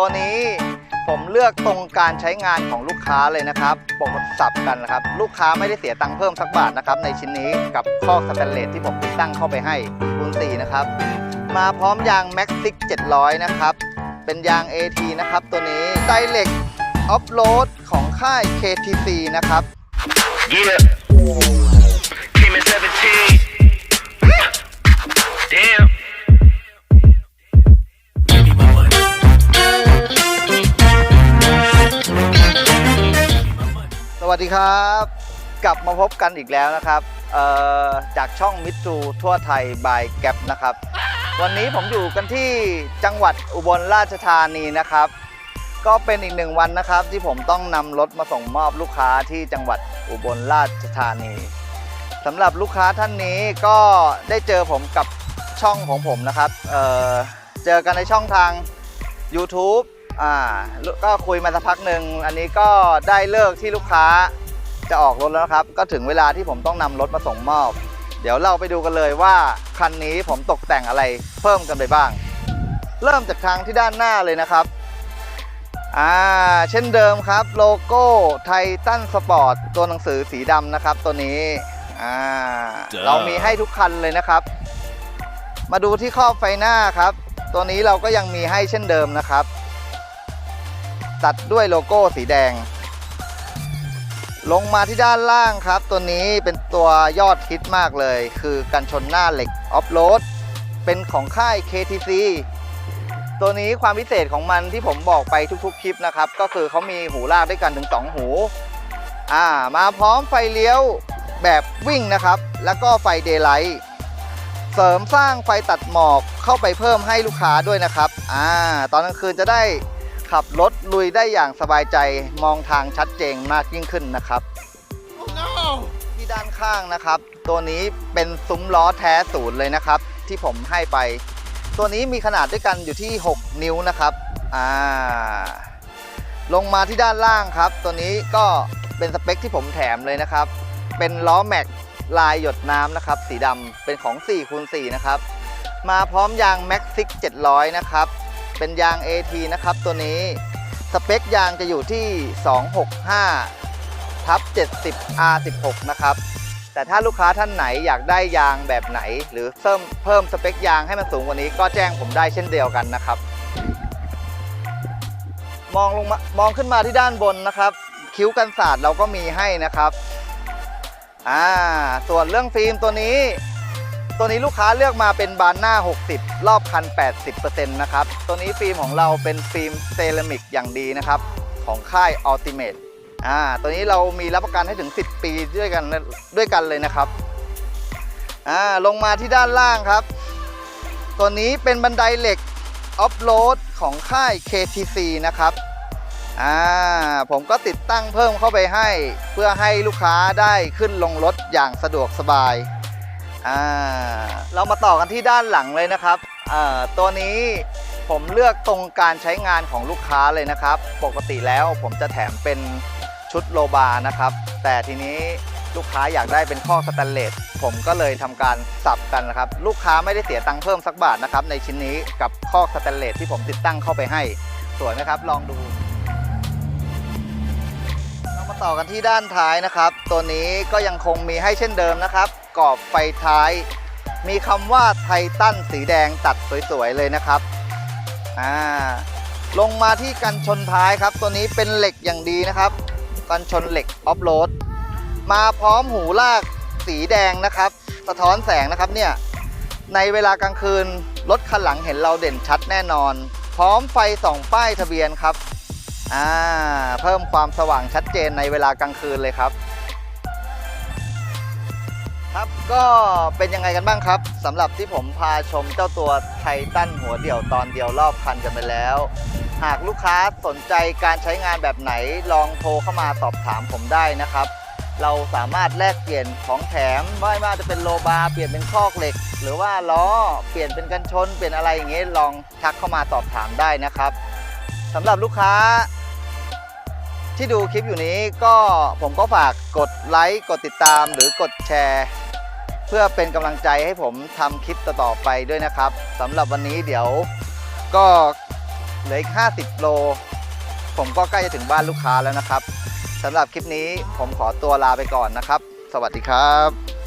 ตัวนี้ผมเลือกตรงการใช้งานของลูกค้าเลยนะครับปกสับกันนะครับ ลูกค้าไม่ได้เสียตังค์เพิ่มสักบาทนะครับ ในชิ้นนี้กับข้อสแตนเลสที่ผมติดตั้งเข้าไปให้คูณ4นะครับ มาพร้อมยาง Max 6 700 นะครับ เป็นยาง AT นะครับ ตัวนี้ไดเล็กออฟโรดของค่าย KTC นะครับ Yeah. วัสดีครับ กลับมาพบกันอีกแล้วนะครับจากช่องมิตรูทั่วไทยบายแก p นะครับ วันนี้ผมอยู่กันที่จังหวัดอุบลราชธานีนะครับ ก็เป็นอีกหนึ่งวันนะครับ ที่ผมต้องนำรถมาส่งมอบลูกค้าที่จังหวัดอุบลราชธานีสำหรับลูกค้าท่านนี้ก็ได้เจอผมกับช่องของผมนะครับเเจอกันในช่องทาง YouTube อ่าก็คุยมาสักพักหนึ่งอันนี้ก็ได้เลิกที่ลูกค้าจะออกรถแล้วนะครับ ก็ถึงเวลาที่ผมต้องนำรถมาส่งมอบ เดี๋ยวเราไปดูกันเลยว่าคันนี้ผมตกแต่งอะไรเพิ่มกันไปบ้าง เริ่มจากทางที่ด้านหน้าเลยนะครับอ่าเช่นเดิมครับโลโก้ไททันสปอร์ตตัวหนังสือสีดำนะครับ ตัวนี้อ่าจ้าเรามีให้ทุกคันเลยนะครับ มาดูที่ครอบไฟหน้าครับ ตัวนี้เราก็ยังมีให้เช่นเดิมนะครับ ตัดด้วยโลโก้สีแดง ลงมาที่ด้านล่างครับ ตัวนี้เป็นตัวยอดฮิตมากเลย คือกันชนหน้าเหล็กออฟโรดเป็นของค่าย KTC ตัวนี้ความพิเศษของมันที่ผมบอกไปทุกๆคลิปนะครับ ก็คือเขามีหูลากด้วยกันถึง 2 หู อ่า มาพร้อมไฟเลี้ยวแบบวิ่งนะครับ แล้วก็ไฟเดย์ไลท์เสริมสร้างไฟตัดหมอกเข้าไปเพิ่มให้ลูกค้าด้วยนะครับ อ่า ตอนกลางคืนจะได้ ขับรถลุยได้อย่างสบายใจมองทางชัดเจนมากยิ่งขึ้นนะครับ ที่ด้านข้างนะครับ ตัวนี้เป็นซุ้มล้อแท้ศูนย์เลยนะครับ ที่ผมให้ไป ตัวนี้มีขนาดด้วยกันอยู่ที่ 6 นิ้วนะครับอ่าลงมาที่ด้านล่างครับ ตัวนี้ก็เป็นสเปคที่ผมแถมเลยนะครับ เป็นล้อแม็กลายหยดน้ำนะครับ สีดำเป็นของ4คูณ4นะครับ มาพร้อมยาง Max 6 700 นะครับ เป็นยาง AT นะครับตัวนี้สเปคยางจะอยู่ที่ 265ทับ70 R16 นะครับ แต่ถ้าลูกค้าท่านไหนอยากได้ยางแบบไหน หรือเพิ่มเพิ่มสเปคยางให้มันสูงกว่านี้ก็แจ้งผมได้เช่นเดียวกันนะครับ มองลงมามองขึ้นมาที่ด้านบนนะครับ คิ้วกันศาสตร์เราก็มีให้นะครับอ่าส่วนเรื่องฟิล์มตัวนี้ ตัวนี้ลูกค้าเลือกมาเป็นบานหน้า 60 รอบคัน 80%นะครับ ตัวนี้ฟิล์มของเราเป็นฟิล์มเซรามิกอย่างดีนะครับ ของค่าย Ultimate อ่า ตัวนี้เรามีรับประกันให้ถึง 10 ปีด้วยกันด้วยกันเลยนะครับ อ่า ลงมาที่ด้านล่างครับ ตัวนี้เป็นบันไดเหล็กออฟโรดของค่าย KTC นะครับ อ่า ผมก็ติดตั้งเพิ่มเข้าไปให้ เพื่อให้ลูกค้าได้ขึ้นลงรถอย่างสะดวกสบาย อ่าเรามาต่อกันที่ด้านหลังเลยนะครับอ่าตัวนี้ผมเลือกตรงการใช้งานของลูกค้าเลยนะครับ ปกติแล้วผมจะแถมเป็นชุดโลบานะครับ แต่ทีนี้ลูกค้าอยากได้เป็นข้อสแตนเลสผมก็เลยทำการสับกันนะครับ ลูกค้าไม่ได้เสียตังค์เพิ่มสักบาทนะครับ ในชิ้นนี้กับข้อสแตนเลสที่ผมติดตั้งเข้าไปให้ สวยไหมครับ ลองดู เรามาต่อกันที่ด้านท้ายนะครับ ตัวนี้ก็ยังคงมีให้เช่นเดิมนะครับ กอบไฟท้าย มีคำว่าไททันสีแดงตัดสวยๆเลยนะครับอ่าลงมาที่กันชนท้ายครับ ตัวนี้เป็นเหล็กอย่างดีนะครับ กันชนเหล็กออฟโรดมาพร้อมหูลากสีแดงนะครับ สะท้อนแสงนะครับเนี่ยในเวลากลางคืนรถคันหลังเห็นเราเด่นชัดแน่นอน พร้อมไฟส่องป้ายทะเบียนครับอ่าเพิ่มความสว่างชัดเจนในเวลากลางคืนเลยครับ ครับ ก็เป็นยังไงกันบ้างครับสำหรับที่ผมพาชมเจ้าตัวไททันหัวเดี่ยวตอนเดียวรอบคันกันไปแล้ว หากลูกค้าสนใจการใช้งานแบบไหนลองโทรเข้ามาสอบถามผมได้นะครับ เราสามารถแลกเปลี่ยนของแถมไม่ว่าจะเป็นโลบาร์เปลี่ยนเป็นคอกเหล็ก หรือว่าล้อเปลี่ยนเป็นกันชน เปลี่ยนอะไรอย่างเงี้ยลองทักเข้ามาสอบถามได้นะครับสำหรับลูกค้าที่ดูคลิปอยู่นี้ก็ผมก็ฝากกดไลค์ กดติดตามหรือกดแชร์ เพื่อเป็นกำลังใจให้ผมทำคลิปต่อๆไปด้วยนะครับสำหรับวันนี้เดี๋ยวก็เหลืออีก 50 โล ผมก็ใกล้จะถึงบ้านลูกค้าแล้วนะครับสำหรับคลิปนี้ผมขอตัวลาไปก่อนนะครับ สวัสดีครับ